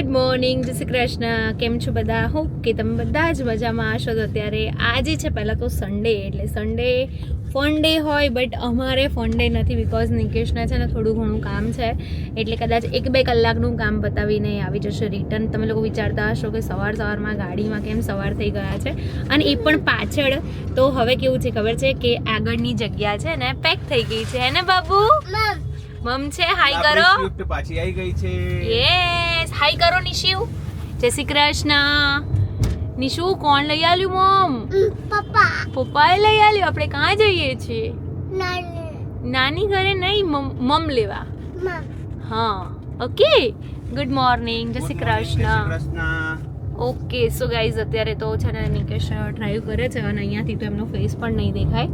Good morning જય શ્રી કૃષ્ણ. કેમ છો બધા? હોપ કે તમે બધા જ મજામાં હશો. તો અત્યારે આજે છે પહેલાં તો સન્ડે એટલે સન્ડે ફન ડે હોય બટ અમારે ફન ડે નથી બિકોઝ નિકેશના છે ને થોડું ઘણું કામ છે. એટલે કદાચ એક બે કલાકનું કામ બતાવીને આવી જશે રિટર્ન તમે લોકો વિચારતા હશો કે સવાર સવારમાં ગાડીમાં કેમ સવાર થઈ ગયા છે? અને એ પણ પાછળ તો હવે કેવું છે ખબર છે કે આગળની જગ્યા છે ને પેક થઈ ગઈ છે. હે ને બાબુ? મમ છે હાઈ કરો. પાછી આવી ગઈ છે. યસ હાઈ કરો નિશિવ જય શ્રી કૃષ્ણ નિશુ કોણ લઈ આવ્યું મમ પપ્પા. પપ્પાએ લઈ આવ્યું? આપણે ક્યાં જઈએ છીએ? નાની. નાની ઘરે નહીં મમ મમ લેવા. હા ઓકે ગુડ મોર્નિંગ જય શ્રી જય Shri Krishna Krishna okay so guys અત્યારે તો છે ને નિકેશ ડ્રાઈવ કરે છે અને અહીંયાથી તો એમનો ફેસ પણ નહીં દેખાય.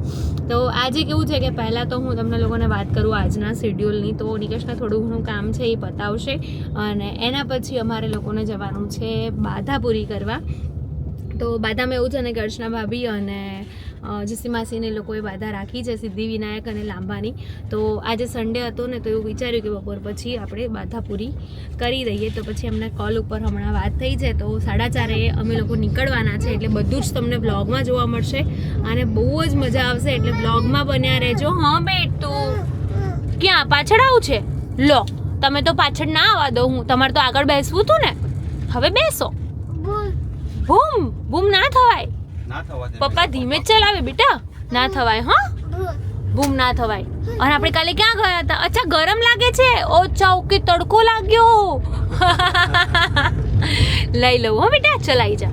તો આજે કેવું છે કે પહેલાં તો હું તમને લોકોને વાત કરું આજના શેડ્યુલની તો નિકેશને થોડું ઘણું કામ છે એ પતાવશે અને એના પછી અમારે લોકોને જવાનું છે બાધા પૂરી કરવા. તો બાધામાં એવું છે ને કર્ષ્ણા ભાભી અને જસી માસીને લોકોએ બાધા રાખી છે સિદ્ધિ વિનાયક અને લાંબાની. તો આજે સન્ડે હતો ને તો એવું વિચાર્યું કે બપોર પછી આપણે બાધા પૂરી કરી દઈએ. તો પછી એમને કોલ ઉપર હમણાં વાત થઈ છે. તો સાડા ચારે અમે લોકો નીકળવાના છે એટલે બધું જ તમને બ્લોગમાં જોવા મળશે. અને બહુ જ મજા આવશે એટલે બ્લોગમાં બન્યા રહેજો. હા બેટું? ક્યાં? પાછળ આવું છે? લો તમે તો પાછળ ના આવવા દો. હું તમારે તો આગળ બેસવું હતું ને. હવે બેસો. બૂમ. બૂમ ના થવાય. પપ્પા ધીમે જ ચલાવે બેટા. ના થવાય હા? બૂમ ના થવાય. અને આપણે કાલે ક્યાં ગયા હતા? અચ્છા ગરમ લાગે છે? ઓ ચૌકી તડકો લાગ્યો. લઈ લઉં હો બેટા ચલાઈ જા.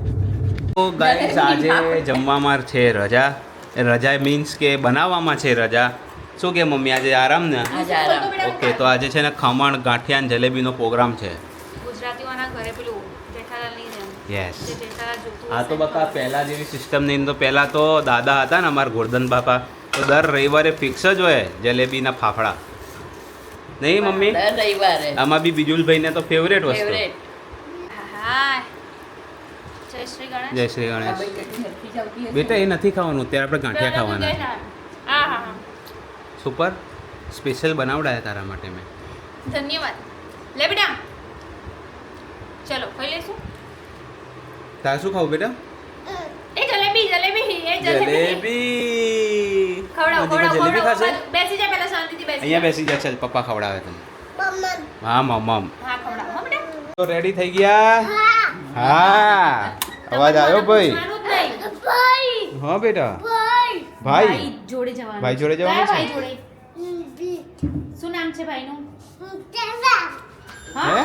તો ગાઈસ આજે જમવામાં છે રજા. રજા મીન્સ કે બનાવવામાં છે રજા. શું કે મમ્મી આજે આરામ ને? ઓકે તો આજે છે ને ખમણ ગાંઠિયા જલેબીનો પ્રોગ્રામ છે. ગુજરાતીઓના ઘરે પેલું જેઠાલાલની જેમ. યસ હા તો બકા પહેલાં જેવી સિસ્ટમ નહીં તો પહેલાં તો દાદા હતા ને અમારા ગોરધન બાપા. તો દર રવિવારે ફિક્સ જ હોય જલેબીના ફાફડા. નહીં મમ્મી? દર રવિવારે. આમાં બી બીજુલભાઈને તો ફેવરેટ વસ્તુ. હા જય શ્રી ગણેશ. જય શ્રી ગણેશ. બેટા એ નથી ખાવાનું. અત્યારે આપણે ગાંઠિયા ખાવાના સુપર સ્પેશિયલ બનાવડાયા તારા માટે મેં. ધન્યવાદ. લે બેટા. તારે શું ખાવું બેટા? એ જલેબી જલેબી એ જલેબી. ખવડાવ ખવડાવ જલેબી ખાશે? બેસી જા પહેલા શાંતિથી બેસી અહીંયા બેસી જા ચાલ પપ્પા ખવડાવે તને. મમ હા મમ હા ખવડાવ હો બેટા. તો રેડી થઈ ગયા? હા. અવાજ આવ્યો ભાઈ? પૂછવાનું જ નહીં. ભાઈ. હા બેટા. ભાઈ. ભાઈ? જોડે જવાનું ભાઈ જોડે જવાનું છે? ભાઈ જોડે? શું નામ છે ભાઈનું? હે?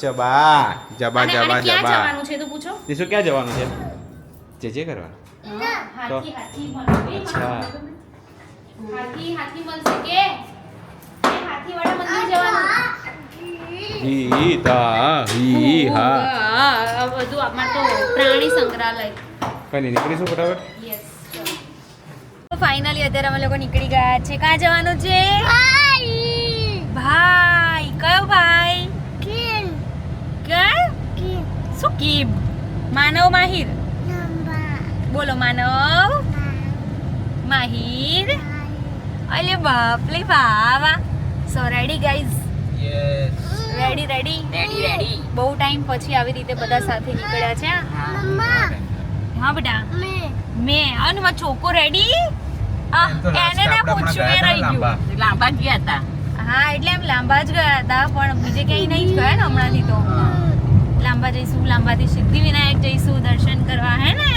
જબા જબા જબા જવાનું છે તો પૂછો. જીસુ ક્યાં જવાનું છે? જે જે કરવા હા, હાથી હાથી મળશે અચ્છા. હાથી હાથી મળશે કે? એ હાથીવાળા મંદિર જવાનું. હી તા હી હા હા. આ બધું અમાર તો પ્રાણી સંગ્રહાલય. કઈ નીકળીશું ફટાફટ? યસ ફાઇનલી અત્યારે અમે લોકો નીકળી ગયા છે. ક્યાં જવાનું છે? ભાઈ. ભાઈ કયો ભાઈ? કે કિન શું કીબ માનવ માહિર નંબર બોલો માનવ માહિર અલે બાપલે વાહ so ready guys yes ready ready ready ready બહુ ટાઈમ પછી આવી રીતે બધા સાથે નીકળ્યા છે મમ્મા. હા બેટા. મે. મેં. અને મારો ચોકો રેડી આ એને ના પૂછ્યું એ રહી ગયું લાંબા. ગયા હતા. હા એટલે એમ લાંબા જ ગયા હતા પણ બીજે ક્યાંય નહીં જ ગયા ને હમણાંથી તો. જઈશું લાંબાથી સિદ્ધિ વિનાયક જઈશું દર્શન કરવા હે ને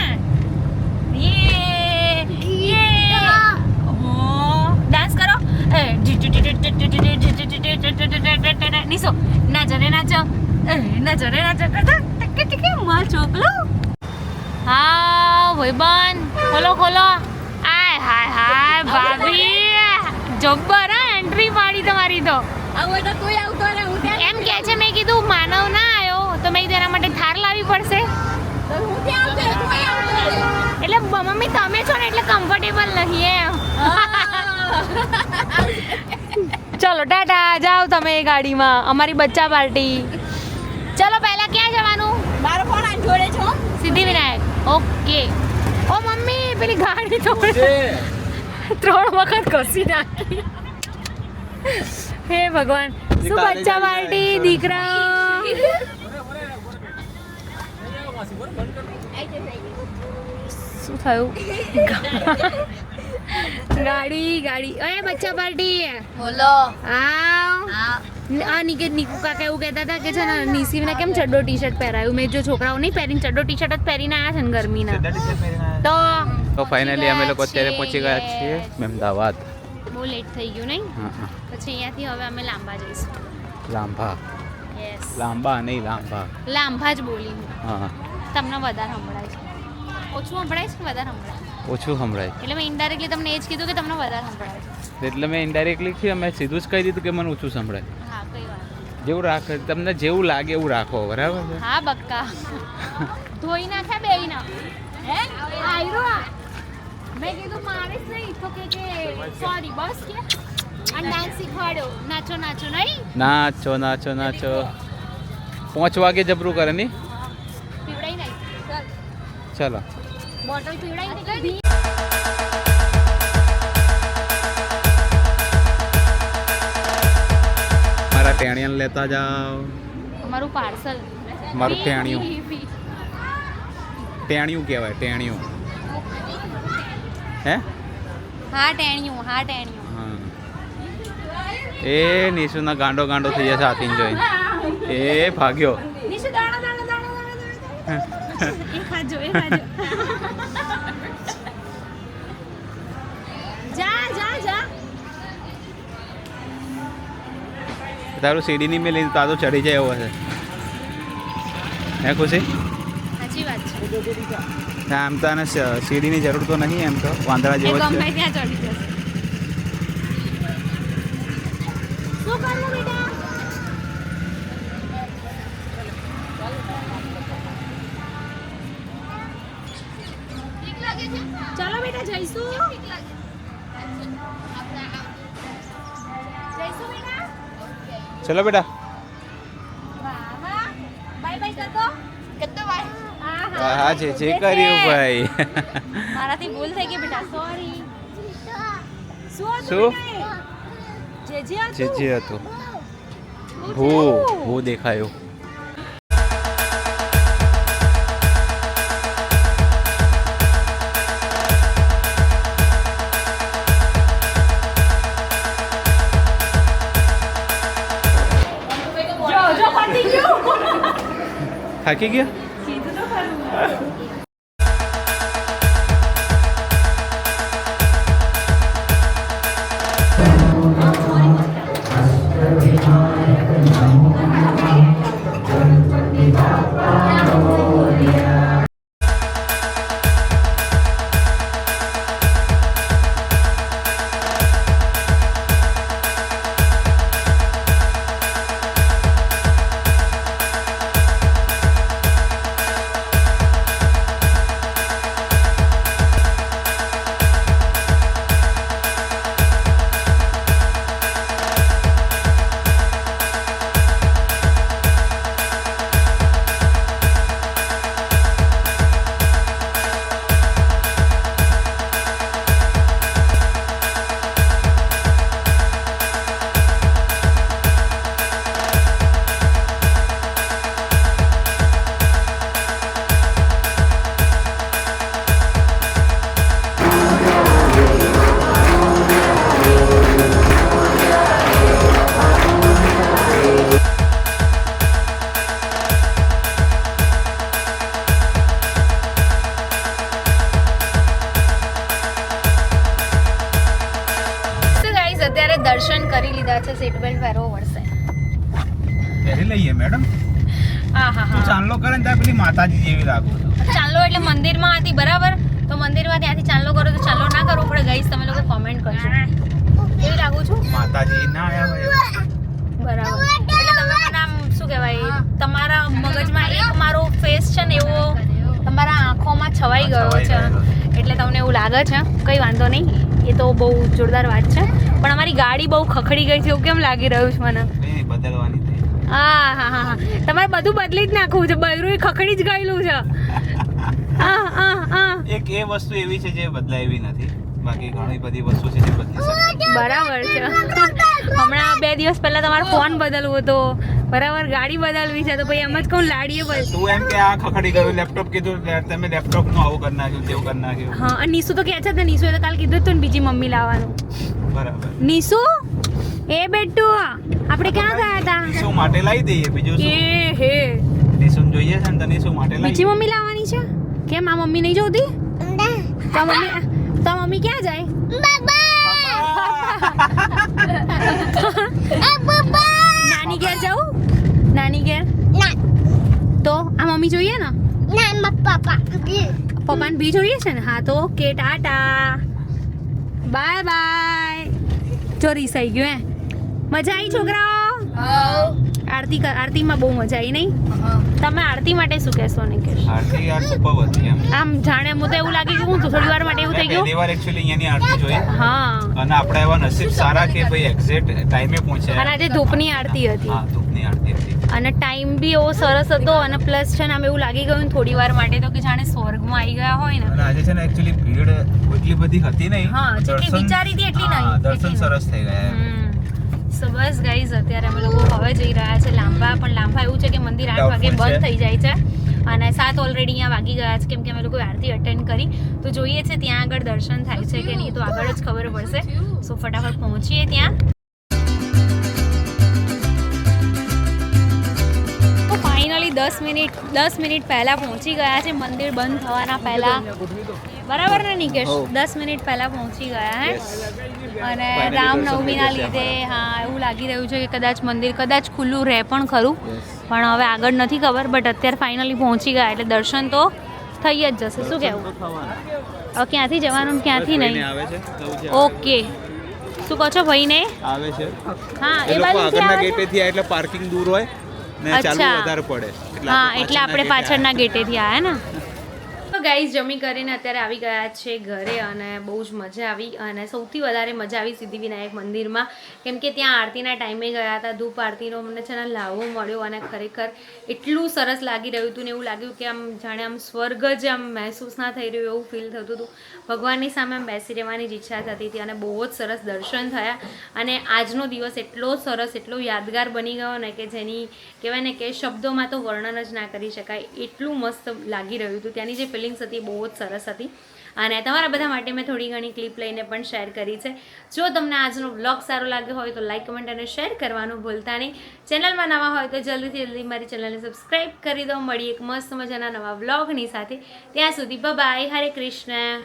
ડાન્સ કરો એ ના જરે ના ચો ના જરે ના ચો કરતા ટકે ટકે માર ચોકલો હા ભાઈબંધ ખોલો ખોલો આય હાય હાય ભાભી જબ્બર હા એન્ટ્રી પાડી તમારી તો એમ કે છે મેં કીધું માનવ ના તો મેં તેના માટે થાર લાવવી પડશે. એટલે મમ્મી તમે છો ને એટલે કમ્ફર્ટેબલ નહીં એમ. ચલો ટાટા જાઓ તમે એ ગાડીમાં. અમારી બચ્ચા પાર્ટી. ચલો પહેલા ક્યાં જવાનું? મારો ફોન આ જોડે છો સિદ્ધિ વિનાયક ઓકે. ઓ મમ્મી પેલી ગાડી તો ત્રણ વખત ઘસી નાખી. હે ભગવાન. શું બચ્ચા પાર્ટી દીકરા? શું થયું? ગાડી ગાડી. અરે બચ્ચા પાર્ટી. બોલો. આવ. આ નિકેત નિકુ કાકા એવું કહેતા હતા કે છે ને નિસીને કેમ ચડ્ડો ટી શર્ટ પહેરાયું? મેં જો છોકરાઓ નહીં પહેરીને ચડ્ડો ટી શર્ટ જ પહેરીને આવ્યા છે ને ગરમીના. તો? તો ફાઇનલી અમે લોકો અત્યારે પહોંચી ગયા છીએ અમદાવાદ. બહુ લેટ થઈ ગયું નહીં? હા હા. પછી અહીંયાથી હવે અમે લાંબા જઈશું. લાંબા. યસ લાંબા નહીં લાંબા. લાંબા જ બોલી હું હા. તમને વધારે સંભળાય છે? ઓછું સંભળાય છે કે વધારે સંભળાય ઓછું સંભળાય. એટલે મેં ઇન્ડાયરેક્ટલી તમને એ જ કીધું કે તમને વધારે સંભળાય છે. એટલે મેં ઇન્ડાયરેક્ટલી મેં સીધું જ કહી દીધું કે મને ઓછું સંભળાય. હા કઈ વાત જેવું રાખે તમને જેવું લાગે એવું રાખો બરાબર છે? હા બક્કા. ધોઈ નાખે બે ના. હે? આયરો મેં કીધું મારે જ નહીં તો કે કે સોરી બસ કે. અને ડાન્સ શીખવાડ્યો નાચો નાચો નહીં? નાચો નાચો નાચો. પાંચ વાગે જબરું કરે ની પીવડાઈ નાખ ચલો બોટલ મારા ટેણિયન લેતા જાઓ. મારું પાર્સલ. મારું ટેણિયું. ટેણિયું કહેવાય ટેણિયું. હે? હા ટેણિયું હા ટેણિયું. એ નિશુના ગાંડો ગાંડો થઈ જશે હાથીને જોઈ એ ભાગ્યો. નિશુ દાણા દાણા દાણા દાણા દાણા એ ખાજો જા જા જા. તારું સીડીની ની મેલી તારો ચડી જાય એવો છે. હે ખુશી? સાચી વાત છે. આમ તો આને સીડીની જરૂર તો નહીં એમ તો વાંદરા જેવો જ ગમે છે. ત્યાં ચડી જશે. શું કરવું બેટા? ચાલો બેટા જઈશું જઈશું બેટા ચલો બેટા વાહ વાહ બાય બાય કરતો કરતો બાય હા હા હા જે જે કર્યું ભાઈ મારાથી ભૂલ થઈ ગઈ બેટા સોરી શું હતું શું? બેટા એ? જે જે જે હતું જે હતું શું ભૂ થયું? ભૂ દેખાયું થાકી ગયા? પહેરી લઈએ મેડમ તું ચાંદલો કરે ને ત્યાં પેલી માતાજી જેવી લાગુ ચાલો એટલે મંદિરમાં હતી બરાબર? તો મંદિરમાં ત્યાંથી ચાંદલો કરો તો ચાલો ના કરવો પડે ગઈ તમે લોકો કોમેન્ટ કરશો કેવી લાગુ છું? માતાજી ના આવ્યા બરાબર. એટલે તમે નામ શું કહેવાય તમારા મગજમાં એક મારો ફેસ છે ને એવો તમારા આંખોમાં છવાઈ ગયો છે. એટલે તમને એવું લાગે છે. કંઈ વાંધો નહીં. એ તો બહુ જોરદાર વાત છે. પણ અમારી ગાડી બહુ ખખડી ગઈ છે એવું કેમ લાગી રહ્યું છે મને? બદલવાની હા હા હા તમારે બધું બદલી જ નાખવું છે. બૈરું ખખડી જ ગયેલું છે. એક એ વસ્તુ એવી છે જે બદલાય એવી નથી. બાકી ઘણી બધી વસ્તુ છે જે બદલી બરાબર છે. હમણાં બે દિવસ પહેલા તમારો ફોન બદલવો હતો. બરાબર ગાડી બદલવી છે. તો પછી એમ જ કહું લાડીએ બસ તું એમ કે આ ખખડી ગયું લેપટોપ કીધું તમે લેપટોપનું આવું કરી નાખ્યું તેવું કરી નાખ્યું. હા નીસુ તો કહે છે ને એ તો કાલ કીધું તું બીજી મમ્મી લાવવાનું. બરાબર. નીસુ એ બેટુ આપણે ક્યાં ગયા હતા? શું માટે લાવી દઈએ? બીજું એ હે. નિશુન જોઈએ છે ને તને શું માટે બીજી મમ્મી લાવવાની છે? કેમ આ મમ્મી નહીં જોતી? તો મમ્મી તો મમ્મી ક્યાં જાય? નાની ઘેર જાઉં નાની ઘેર? તો આ મમ્મી જોઈએ ને? પપ્પા પપ્પાને બી જોઈએ છે ને? હા તો ઓકે ટાટા. Bye bye. ચોરી થઈ ગયું હે? મજા આવી છોકરાઓ? આરતી આરતીમાં બહુ મજા આવી નહીં? તમે આરતી માટે શું કહેશો ને કે આરતી યાર સુપર હતી એમ. આમ જાણે હું તો એવું લાગી ગયું તો થોડી વાર માટે એવું થઈ ગયું. પહેલી વાર એક્ચ્યુઅલી અહીંયાની આરતી જોઈ. હા. અને આપણા એવા નસીબ સારા કે ભાઈ એક્ઝેક્ટ ટાઈમે અને આજે ધૂપની આરતી હતી. હા ધૂપની આરતી હતી. અને ટાઈમ બી એવો સરસ હતો અને પ્લસ છે ને આમ એવું લાગી ગયું થોડી વાર માટે તો કે જાણે સ્વર્ગમાં આવી ગયા હોય ને. આજે છે ને એક્ચ્યુઅલી ભીડ એટલી બધી હતી નહીં. હા, જેટલી વિચારી હતી એટલી નહીં, દર્શન સરસ થઈ ગયા. સો બસ ગાઈઝ અત્યારે અમે લોકો હવે જઈ રહ્યા છે લાંબા પણ લાંબા એવું છે કે મંદિર આઠ વાગે બંધ થઈ જાય છે. અને સાત ઓલરેડી અહીંયા વાગી ગયા છે કેમ કે અમે લોકો આરતી અટેન્ડ કરી. તો જોઈએ છે ત્યાં આગળ દર્શન થાય છે કે નહીં તો આગળ જ ખબર પડશે. સો ફટાફટ પહોંચીએ ત્યાં. દસ મિનિટ દસ મિનિટ પહેલાં પહોંચી ગયા છે. મંદિર બંધ થવાના પહેલાં. બરાબર ને નિકેશ? દસ મિનિટ પહેલાં પહોંચી ગયા હે. અને રામનવમીના લીધે હા એવું લાગી રહ્યું છે કે કદાચ મંદિર કદાચ ખુલ્લું રહે પણ ખરું. પણ હવે આગળ નથી ખબર બટ અત્યારે ફાઇનલી પહોંચી ગયા એટલે દર્શન તો થઈ જ જશે. શું કહેવું? હવે ક્યાંથી જવાનું ક્યાંથી નહીં. ઓકે. શું કહો છો ભાઈને? આવે છે. હા એ બાજુ આગળના ગેટેથી એટલે પાર્કિંગ દૂર હોય. ને ચાલુ અચ્છા. વધારે પડે. હા એટલે આપણે પાછળના ગેટેથી આવ્યા ને? ગાઈઝ જમી કરીને અત્યારે આવી ગયા છે ઘરે અને બહુ જ મજા આવી અને સૌથી વધારે મજા આવી સિદ્ધિવિનાયક મંદિરમાં. કેમ કે ત્યાં આરતીના ટાઈમે ગયા હતા, ધૂપ આરતીનો મને છે ને લાવો મળ્યો અને ખરેખર એટલું સરસ લાગી રહ્યું હતું ને એવું લાગ્યું કે આમ જાણે આમ સ્વર્ગ જ આમ મહેસૂસ ના થઈ રહ્યું એવું ફીલ થતું હતું. ભગવાનની સામે આમ બેસી રહેવાની જ ઈચ્છા થતી હતી અને બહુ જ સરસ દર્શન થયા. અને આજનો દિવસ એટલો સરસ, એટલો યાદગાર બની ગયો ને કે જેની કહેવાય ને કે શબ્દોમાં તો વર્ણન જ ના કરી શકાય. એટલું મસ્ત લાગી રહ્યું હતું. ત્યાંની જે ફિલિંગ્સ હતી, બહુ જ સરસ હતી. અને તમારા બધા માટે મેં થોડી ઘણી ક્લિપ લઈને પણ શેર કરી છે. જો તમને આજનો બ્લોગ સારો લાગ્યો હોય તો લાઈક કમેન્ટ અને શેર કરવાનું ભૂલતા નહીં. ચેનલમાં નવા હોય તો જલ્દીથી જલ્દી મારી ચેનલને સબસ્ક્રાઈબ કરી દો. મળી એક મસ્ત મજાના નવા બ્લોગની સાથે. ત્યાં સુધી બાય હરે કૃષ્ણ.